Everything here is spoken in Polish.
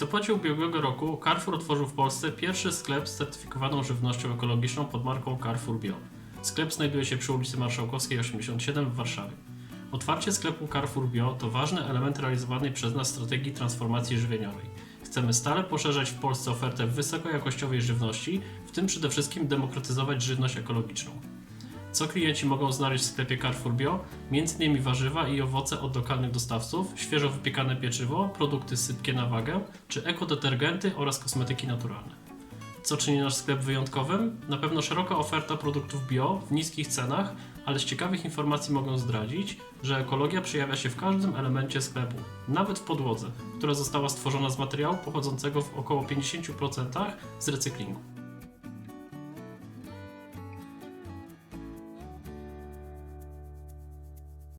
listopadzie ubiegłego roku Carrefour otworzył w Polsce pierwszy sklep z certyfikowaną żywnością ekologiczną pod marką Carrefour Bio. Sklep znajduje się przy ulicy Marszałkowskiej 87 w Warszawie. Otwarcie sklepu Carrefour Bio to ważny element realizowanej przez nas strategii transformacji żywieniowej. Chcemy stale poszerzać w Polsce ofertę wysokojakościowej żywności, w tym przede wszystkim demokratyzować żywność ekologiczną. Co klienci mogą znaleźć w sklepie Carrefour Bio? Innymi warzywa i owoce od lokalnych dostawców, świeżo wypiekane pieczywo, produkty sypkie na wagę, czy ekodetergenty oraz kosmetyki naturalne. Co czyni nasz sklep wyjątkowym? Na pewno szeroka oferta produktów bio w niskich cenach, ale z ciekawych informacji mogą zdradzić, że ekologia przejawia się w każdym elemencie sklepu, nawet w podłodze, która została stworzona z materiału pochodzącego w około 50% z recyklingu.